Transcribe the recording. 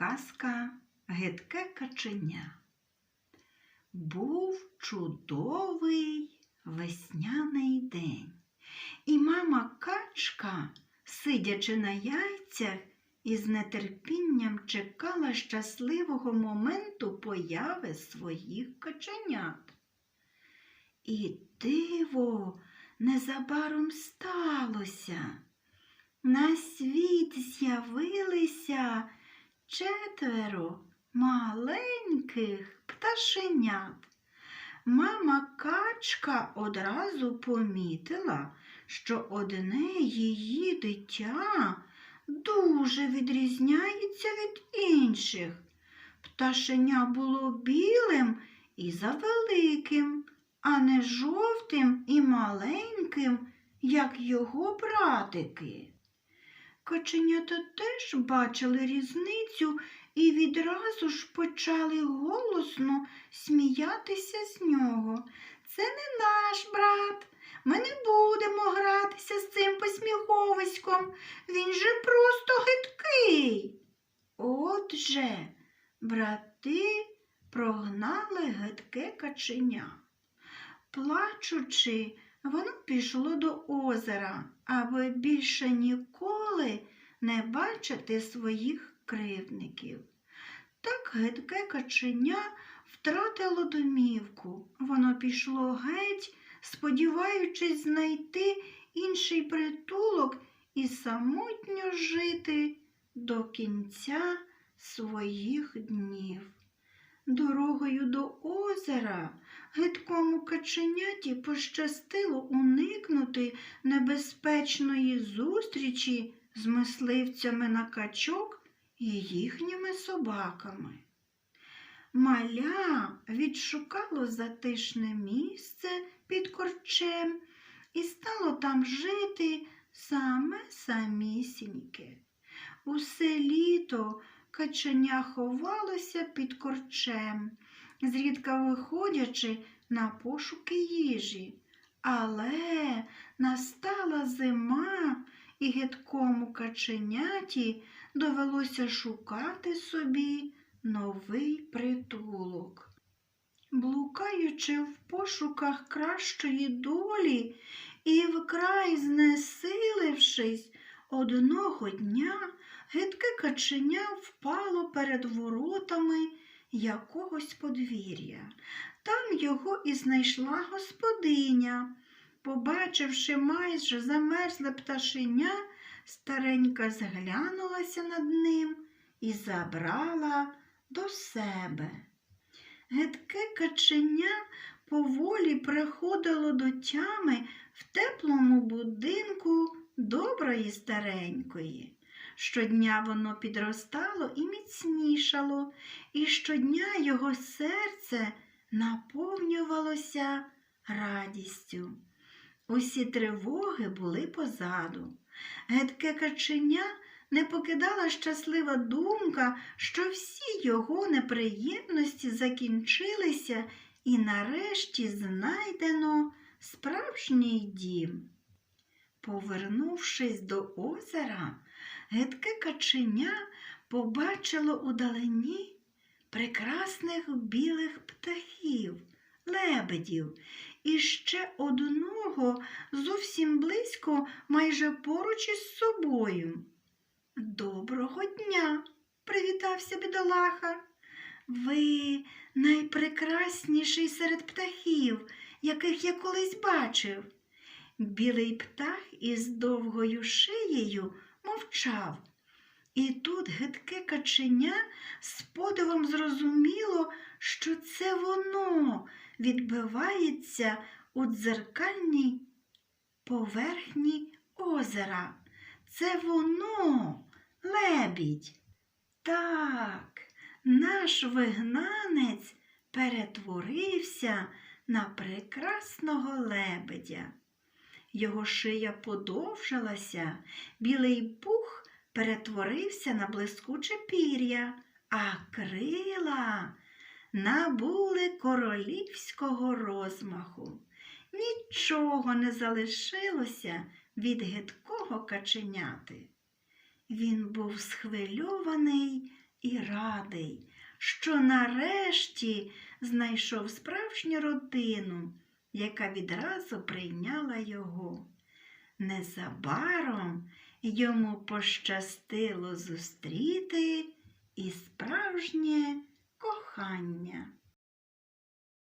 Казка Гидке каченя. Був чудовий весняний день, і мама качка, сидячи на яйцях, із нетерпінням чекала щасливого моменту появи своїх каченят. І диво незабаром сталося. На світ з'явилися четверо маленьких пташенят. Мама качка одразу помітила, що одне її дитя дуже відрізняється від інших. Пташеня було білим і завеликим, а не жовтим і маленьким, як його братики. Каченята теж бачили різницю і відразу ж почали голосно сміятися з нього. Це не наш брат. Ми не будемо гратися з цим посміховиськом. Він же просто гидкий. Отже, брати прогнали гидке каченя. Плачучи, воно пішло до озера, аби більше ніколи не бачити своїх кривдників. Так гидке каченя втратило домівку. Воно пішло геть, сподіваючись знайти інший притулок і самотньо жити до кінця своїх днів. Дорогою до озера гидкому каченяті пощастило уникнути небезпечної зустрічі з мисливцями на качок і їхніми собаками. Маля відшукало затишне місце під корчем і стало там жити саме самісіньке. Усе літо каченя ховалося під корчем, зрідка виходячи на пошуки їжі. Але настала зима, і гидкому каченяті довелося шукати собі новий притулок. Блукаючи в пошуках кращої долі і вкрай знесилившись, одного дня гидке каченя впало перед воротами якогось подвір'я. Там його і знайшла господиня. Побачивши майже замерзле пташеня, старенька зглянулася над ним і забрала до себе. Гидке каченя поволі приходило до тями в теплому будинку доброї старенької. Щодня воно підростало і міцнішало, і щодня його серце наповнювалося радістю. Усі тривоги були позаду. Гидке каченя не покидала щаслива думка, що всі його неприємності закінчилися і нарешті знайдено справжній дім. Повернувшись до озера, гидке каченя побачило удалині прекрасних білих птахів, лебедів і ще одного зовсім близько, майже поруч із собою. Доброго дня, привітався бідолаха. Ви найпрекрасніший серед птахів, яких я колись бачив. Білий птах із довгою шиєю мовчав. І тут гидке каченя з подивом зрозуміло, що це воно відбивається у дзеркальній поверхні озера. Це воно, лебідь. Так, наш вигнанець перетворився на прекрасного лебедя. Його шия подовжилася, білий пух перетворився на блискуче пір'я, а крила набули королівського розмаху. Нічого не залишилося від гидкого каченяти. Він був схвильований і радий, що нарешті знайшов справжню родину, яка відразу прийняла його. Незабаром йому пощастило зустріти і справжнє кохання.